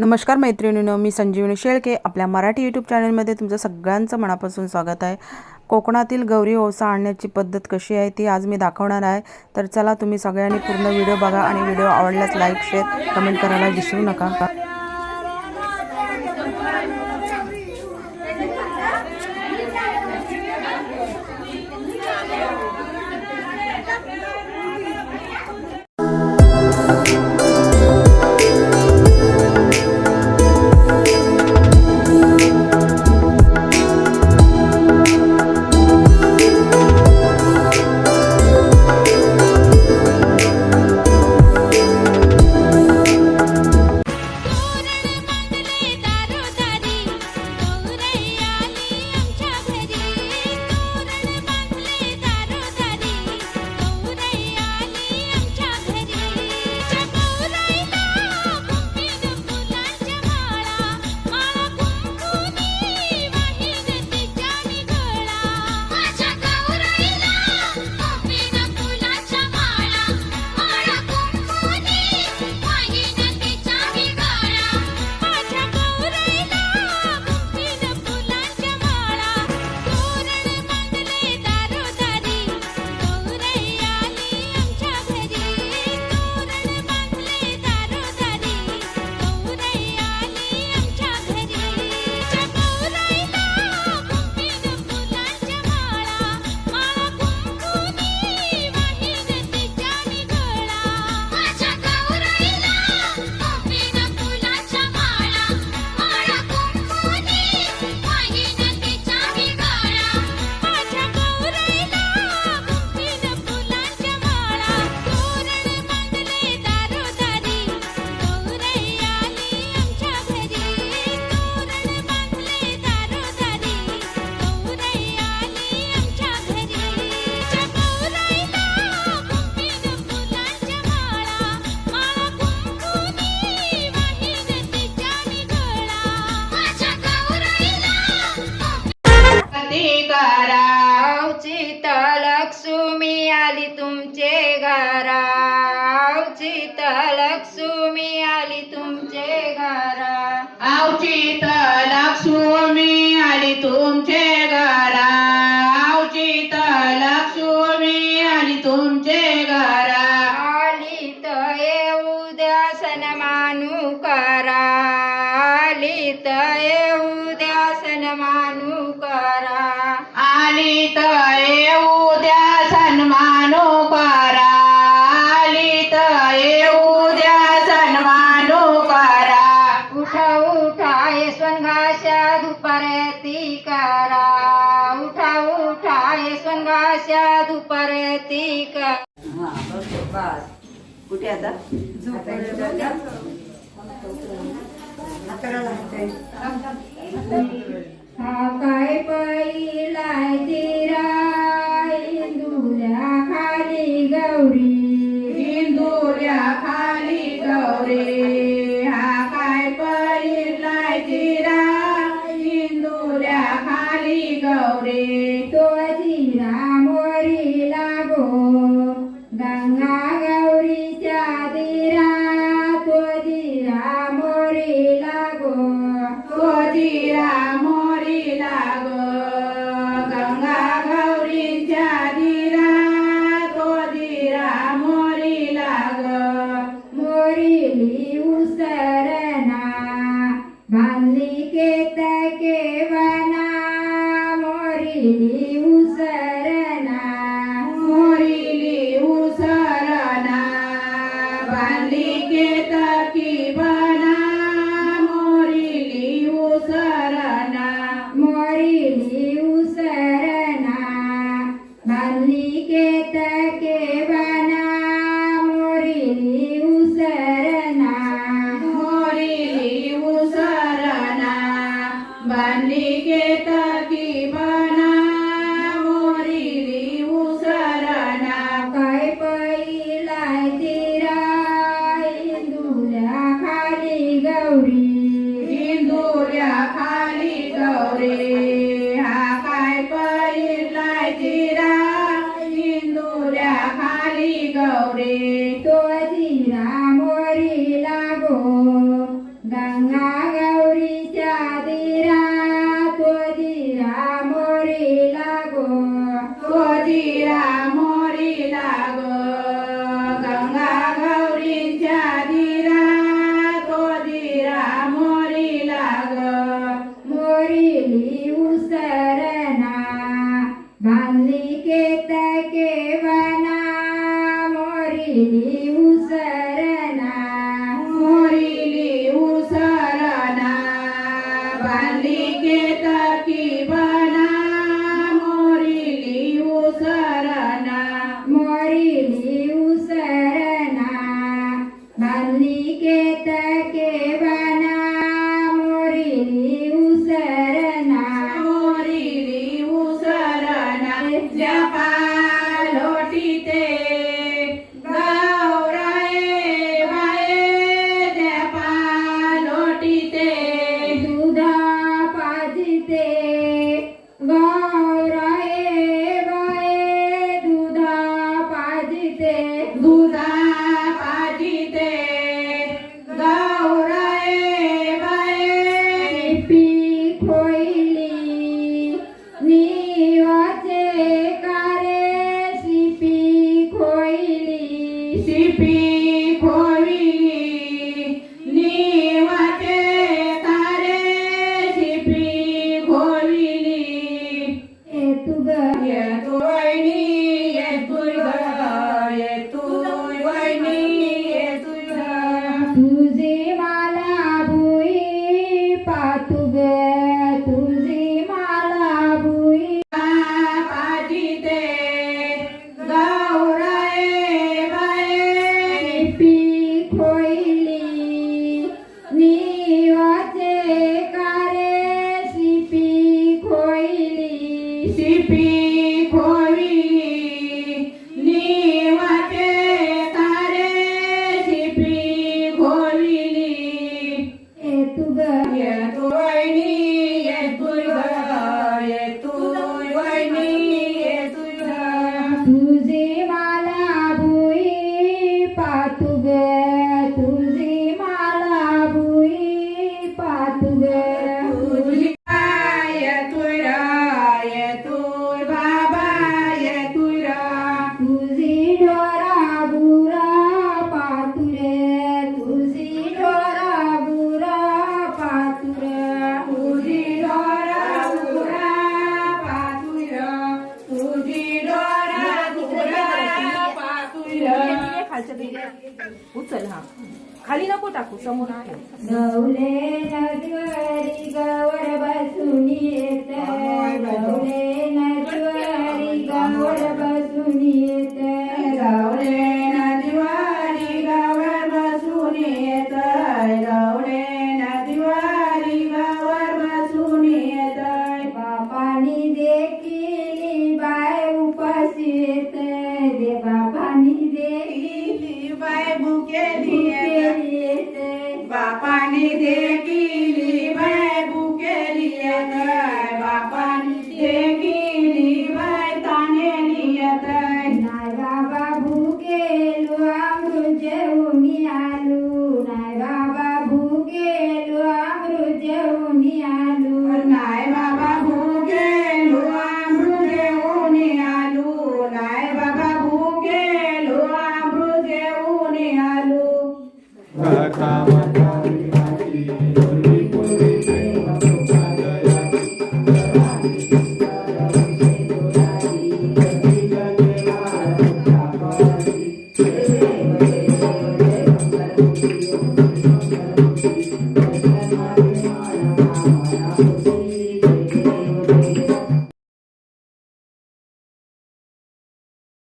नमस्कार मैत्रिणीनं मी संजीवनी शेळके. आपल्या मराठी यूट्यूब चॅनलमध्ये तुमचं सगळ्यांचं मनापासून स्वागत आहे. कोकणातील गौरी ओसा आणण्याची पद्धत कशी आहे ती आज मी दाखवणार आहे. तर चला तुम्ही सगळ्यांनी पूर्ण व्हिडिओ बघा आणि व्हिडिओ आवडल्यास लाईक शेअर कमेंट करायला विसरू नका. तुमचे घरावची लक्ष्मी आली तुमचे घरा आवचित लक्ष्मी आली तुमचे घरा आवचित लक्ष्मी आली तुमचे घरा आशा दुपारती का? कुठे आता? झोप do Mississippi. तुझी डोरा बुरा पातुरे तुझी डोरा बुरा पातुरे तुझी डोरा बुरा पातुर तुझी डोरा बुरा पातुर. उचल हा. खाली नको टाकू समोर आहे. नदवरी गवर बसून येत. नवले नदवरी रावळ बसून येते रावळे.